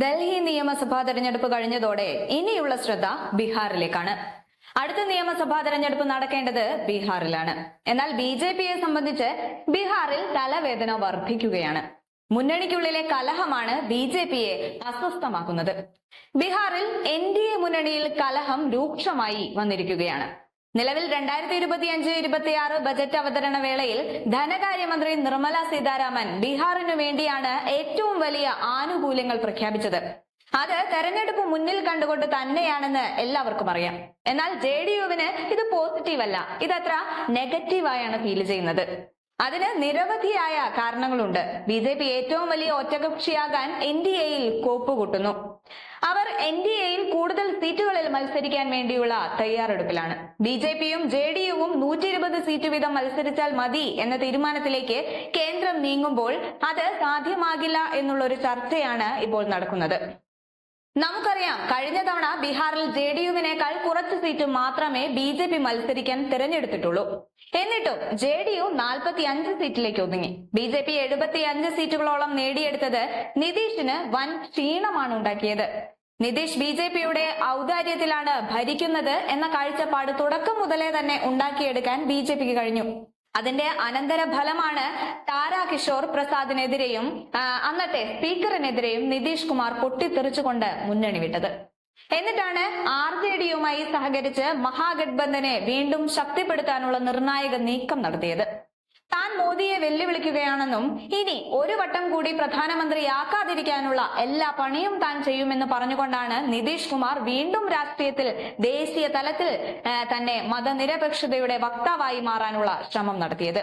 ഡൽഹി നിയമസഭാ തെരഞ്ഞെടുപ്പ് കഴിഞ്ഞതോടെ ഇനിയുള്ള ശ്രദ്ധ ബീഹാറിലേക്കാണ്. അടുത്ത നിയമസഭാ തെരഞ്ഞെടുപ്പ് നടക്കേണ്ടത് ബീഹാറിലാണ്. എന്നാൽ ബി ജെ പിയെ സംബന്ധിച്ച് ബീഹാറിൽ തലവേദന വർദ്ധിക്കുകയാണ് മുന്നണിക്കുള്ളിലെ കലഹമാണ് ബി ജെ പിയെ അസ്വസ്ഥമാക്കുന്നത്. ബീഹാറിൽ എൻ ഡി എ മുന്നണിയിൽ കലഹം രൂക്ഷമായി വന്നിരിക്കുകയാണ്. നിലവിൽ രണ്ടായിരത്തി ഇരുപത്തിയഞ്ച് ഇരുപത്തിയാറ് ബജറ്റ് അവതരണ വേളയിൽ ധനകാര്യമന്ത്രി നിർമ്മല സീതാരാമൻ ബീഹാറിനു വേണ്ടിയാണ് ഏറ്റവും വലിയ ആനുകൂല്യങ്ങൾ പ്രഖ്യാപിച്ചത്. അത് തെരഞ്ഞെടുപ്പ് മുന്നിൽ കണ്ടുകൊണ്ട് തന്നെയാണെന്ന് എല്ലാവർക്കും അറിയാം. എന്നാൽ ജെ ഡി യുവിന് ഇത് പോസിറ്റീവ് അല്ല. ഇതത്ര നെഗറ്റീവായാണ് ഫീൽ ചെയ്യുന്നത്. അതിന് നിരവധിയായ കാരണങ്ങളുണ്ട്. ബി ജെ പി ഏറ്റവും വലിയ ഒറ്റകക്ഷിയാകാൻ എൻ ഡി എയിൽ കോപ്പുകൂട്ടുന്നു. അവർ എൻ ഡി എയിൽ കൂടുതൽ സീറ്റുകളിൽ മത്സരിക്കാൻ വേണ്ടിയുള്ള തയ്യാറെടുപ്പിലാണ്. ബി ജെ പിയും ജെ ഡി യുവും നൂറ്റി ഇരുപത് സീറ്റ് വീതം മത്സരിച്ചാൽ മതി എന്ന തീരുമാനത്തിലേക്ക് കേന്ദ്രം നീങ്ങുമ്പോൾ അത് സാധ്യമാകില്ല എന്നുള്ള ഒരു ചർച്ചയാണ് ഇപ്പോൾ നടക്കുന്നത്. നമുക്കറിയാം കഴിഞ്ഞ തവണ ബീഹാറിൽ ജെ ഡി യുവിനേക്കാൾ കുറച്ച് സീറ്റ് മാത്രമേ ബി ജെ പി മത്സരിക്കാൻ തിരഞ്ഞെടുത്തിട്ടുള്ളൂ. എന്നിട്ടും ജെ ഡി യു നാൽപ്പത്തി അഞ്ച് സീറ്റിലേക്ക് ഒതുങ്ങി. ബി ജെ പി എഴുപത്തി അഞ്ച് സീറ്റുകളോളം നേടിയെടുത്തത് നിതീഷിന് വൻ ക്ഷീണമാണ് ഉണ്ടാക്കിയത്. നിതീഷ് ബി ജെ പിയുടെ ഔദാര്യത്തിലാണ് ഭരിക്കുന്നത് എന്ന കാഴ്ചപ്പാട് തുടക്കം മുതലേ തന്നെ ഉണ്ടാക്കിയെടുക്കാൻ ബി ജെ പിക്ക് കഴിഞ്ഞു. അതിന്റെ അനന്തര ഫലമാണ് താരാ കിഷോർ പ്രസാദിനെതിരെയും അന്നത്തെ സ്പീക്കറിനെതിരെയും നിതീഷ് കുമാർ പൊട്ടിത്തെറിച്ചുകൊണ്ട് മുന്നണി വിട്ടത്. എന്നിട്ടാണ് ആർ ജെ ഡിയുമായി സഹകരിച്ച് മഹാഗഡ്ബന്ധനെ വീണ്ടും ശക്തിപ്പെടുത്താനുള്ള നിർണായക നീക്കം നടത്തിയത്. താൻ മോദിയെ വെല്ലുവിളിക്കുകയാണെന്നും ഇനി ഒരു വട്ടം കൂടി പ്രധാനമന്ത്രിയാക്കാതിരിക്കാനുള്ള എല്ലാ പണിയും താൻ ചെയ്യുമെന്ന് പറഞ്ഞുകൊണ്ടാണ് നിതീഷ് കുമാർ വീണ്ടും രാഷ്ട്രീയത്തിൽ ദേശീയ തലത്തിൽ തന്നെ മതനിരപേക്ഷതയുടെ വക്താവായി മാറാനുള്ള ശ്രമം നടത്തിയത്.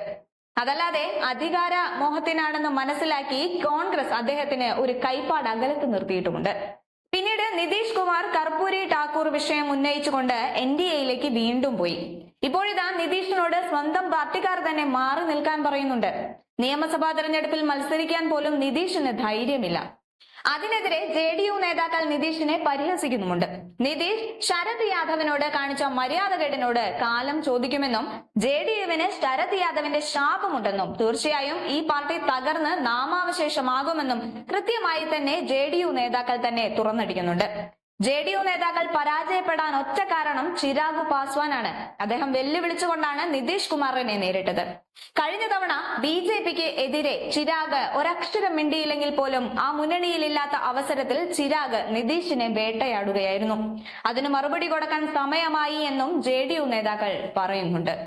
അതല്ലാതെ അധികാര മോഹത്തിനാണെന്ന് മനസ്സിലാക്കി കോൺഗ്രസ് അദ്ദേഹത്തിന് ഒരു കൈപ്പാട് അകലത്ത് നിർത്തിയിട്ടുമുണ്ട്. പിന്നീട് നിതീഷ് കുമാർ കർപ്പൂരി ഠാക്കൂർ വിഷയം ഉന്നയിച്ചുകൊണ്ട് എൻ ഡി എയിലേക്ക് വീണ്ടും പോയി. ഇപ്പോഴിതാ നിതീഷിനോട് സ്വന്തം പാർട്ടിക്കാർ തന്നെ മാറി നിൽക്കാൻ പറയുന്നുണ്ട്. നിയമസഭാ തെരഞ്ഞെടുപ്പിൽ മത്സരിക്കാൻ പോലും നിതീഷിന് ധൈര്യമില്ല. അതിനെതിരെ ജെ ഡി യു നേതാക്കൾ നിതീഷിനെ പരിഹസിക്കുന്നുമുണ്ട്. നിതീഷ് ശരത് യാദവിനോട് കാണിച്ച മര്യാദകേടിനോട് കാലം ചോദിക്കുമെന്നും ജെ ഡി യുവിന് ശരത് യാദവിന്റെ ശാപമുണ്ടെന്നും തീർച്ചയായും ഈ പാർട്ടി തകർന്ന് നാമാവശേഷമാകുമെന്നും കൃത്യമായി തന്നെ ജെ നേതാക്കൾ തന്നെ തുറന്നടിക്കുന്നുണ്ട്. ജെ ഡി യു നേതാക്കൾ പരാജയപ്പെടാൻ ഒറ്റ കാരണം ചിരാഗ് പാസ്വാനാണ്. അദ്ദേഹം വെല്ലുവിളിച്ചുകൊണ്ടാണ് നിതീഷ് കുമാറിനെ നേരിട്ടത്. കഴിഞ്ഞ തവണ ബി ജെ പിക്ക് എതിരെ ചിരാഗ് ഒരക്ഷരം മിണ്ടിയില്ലെങ്കിൽ പോലും ആ മുന്നണിയിലില്ലാത്ത അവസരത്തിൽ ചിരാഗ് നിതീഷിനെ വേട്ടയാടുകയായിരുന്നു. അതിന് മറുപടി കൊടുക്കാൻ സമയമായി എന്നും ജെ നേതാക്കൾ പറയുന്നുണ്ട്.